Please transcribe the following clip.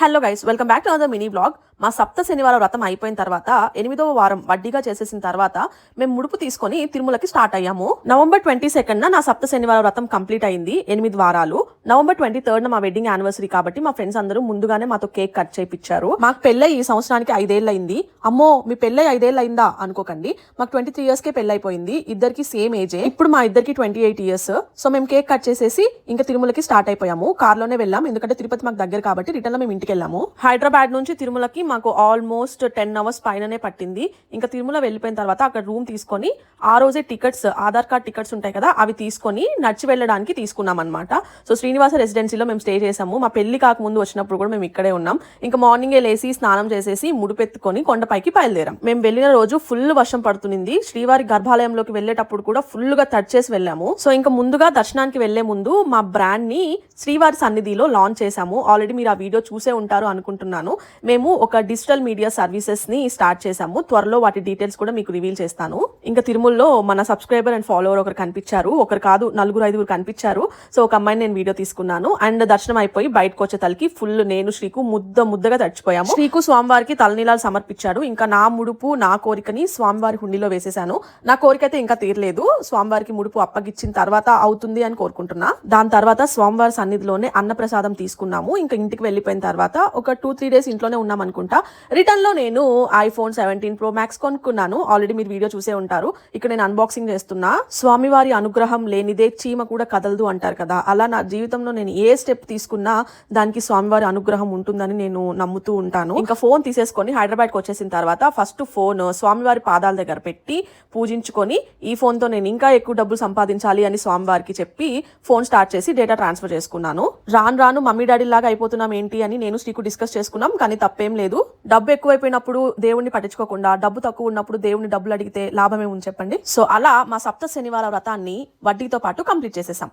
Hello guys welcome back to other mini blog మా సప్త శనివారం వ్రతం అయిపోయిన తర్వాత ఎనిమిదవ వారం వడ్డీగా చేసేసిన తర్వాత మేము ముడుపు తీసుకొని తిరుమలకి స్టార్ట్ అయ్యాము. నవంబర్ ట్వంటీ సెకండ్ నా సప్త శనివారం వ్రతం కంప్లీట్ అయింది. ఎనిమిది వారాలు. నవంబర్ ట్వంటీ థర్డ్ మా వెడ్డింగ్ యానివర్సరీ కాబట్టి మా ఫ్రెండ్స్ అందరూ ముందుగానే మాతో కేక్ కట్ చేయించారు మాకు పెళ్ళై ఈ సంవత్సరానికి ఐదేళ్ళు అయింది అమ్మో మీ పెళ్ళై ఐదేళ్ళు అయిందా అనుకోకండి. మాకు ట్వంటీ త్రీ ఇయర్స్ కే పెళ్ళైపోయింది ఇద్దరికి సేమ్ ఏజే ఇప్పుడు మా ఇద్దరికి ట్వంటీ ఎయిట్ ఇయర్స్ సో మేము కేక్ కట్ చేసేసి ఇంకా తిరుమలకి స్టార్ట్ అయిపోయాము. కార్లోనే వెళ్ళాం ఎందుకంటే తిరుపతి మాకు దగ్గర కాబట్టి రిటర్న్ మేము ఇంటికి వెళ్ళాము హైదరాబాద్ నుంచి తిరుమలకి మాకు ఆల్మోస్ట్ టెన్ అవర్స్ పైననే పట్టింది. ఇంకా తిరుమల వెళ్ళిపోయిన తర్వాత అక్కడ రూమ్ తీసుకొని ఆ రోజే టికెట్స్ ఆధార్ కార్డ్ టికెట్స్ ఉంటాయి కదా అవి తీసుకొని నడిచి వెళ్ళడానికి తీసుకున్నాం అనమాట సో శ్రీనివాస రెసిడెన్సీలో మేము స్టే చేసాము. మా పెళ్ళి కాకముందు వచ్చినప్పుడు కూడా మేము ఇక్కడే ఉన్నాం. ఇంకా మార్నింగే లేసి స్నానం చేసేసి ముడిపెత్తుకొని కొండపైకి బయలుదేరాం. మేము వెళ్ళిన రోజు ఫుల్ వర్షం పడుతుంది శ్రీవారి గర్భాలయంలోకి వెళ్ళేటప్పుడు కూడా ఫుల్గా టచ్ చేసి వెళ్ళాము. సో ఇంకా ముందుగా దర్శనానికి వెళ్ళే ముందు మా బ్రాండ్ని శ్రీవారి సన్నిధిలో లాంచ్ చేశాము ఆల్రెడీ మీరు ఆ వీడియో చూసే ఉంటారు అనుకుంటున్నాను. మేము ఒక డిజిటల్ మీడియా సర్వీసెస్ని స్టార్ట్ చేశాము. త్వరలో వాటి డీటెయిల్స్ కూడా మీకు రివీల్ చేస్తాను. ఇంకా తిరుమలలో మన సబ్స్క్రైబర్ అండ్ ఫాలోవర్ ఒకరు కనిపించారు. ఒకరు కాదు నలుగురు ఐదుగురు కనిపించారు. సో ఒక అమ్మాయిని నేను వీడియో తీసుకున్నాను. అండ్ దర్శనం అయిపోయి బయటకు వచ్చే తలకి ఫుల్ నేను శ్రీకు ముద్ద ముద్దగా తడిచిపోయాము. శ్రీకు స్వామివారికి తలనీలాలు సమర్పించాడు ఇంకా నా ముడుపు నా కోరికని స్వామివారి హుండీలో వేసేశాను. నా కోరిక అయితే ఇంకా తీరలేదు. స్వామివారికి ముడుపు అప్పగిచ్చిన తర్వాత అవుతుంది అని కోరుకుంటున్నా. దాని తర్వాత స్వామివారి సన్నిధిలోనే అన్నప్రసాదం తీసుకున్నాము. ఇంకా ఇంటికి వెళ్ళిపోయిన తర్వాత ఒక టూ త్రీ డేస్ ఇంట్లోనే ఉన్నాం అనుకుంటా. రిటర్న్లో నేను ఐఫోన్ సెవెంటీన్ ప్రో మ్యాక్స్ కొనుక్కున్నాను. ఆల్రెడీ మీరు వీడియో చూసే ఉంటారు. ఇక్కడ నేను అన్బాక్సింగ్ చేస్తున్నా. స్వామివారి అనుగ్రహం లేనిదే చీమ కూడా కదలదు అంటారు కదా. అలా నా జీవితంలో నేను ఏ స్టెప్ తీసుకున్నా దానికి స్వామివారి అనుగ్రహం ఉంటుందని నేను నమ్ముతూ ఉంటాను. ఇంకా ఫోన్ తీసేసుకొని హైదరాబాద్కి వచ్చేసిన తర్వాత ఫస్ట్ ఫోన్ స్వామివారి పాదాల దగ్గర పెట్టి పూజించుకొని ఈ ఫోన్తో నేను ఇంకా ఎక్కువ డబ్బులు సంపాదించాలి అని స్వామివారికి చెప్పి ఫోన్ స్టార్ట్ చేసి డేటా ట్రాన్స్ఫర్ చేసుకున్నాను. రాను రాను మమ్మీ డాడీ లాగా అయిపోతున్నాం ఏంటి అని నేను శ్రీకు డిస్కస్ చేసుకున్నాం కానీ తప్పేం లేదు. డబ్బు ఎక్కువైపోయినప్పుడు దేవుణ్ణి పట్టించుకోకుండా డబ్బు తక్కువ ఉన్నప్పుడు దేవుడిని డబ్బులు అడిగితే లాభమే ఉంది చెప్పండి? సో అలా మా సప్త శనివార వ్రతాన్ని వడ్డీతో పాటు కంప్లీట్ చేసేసాం.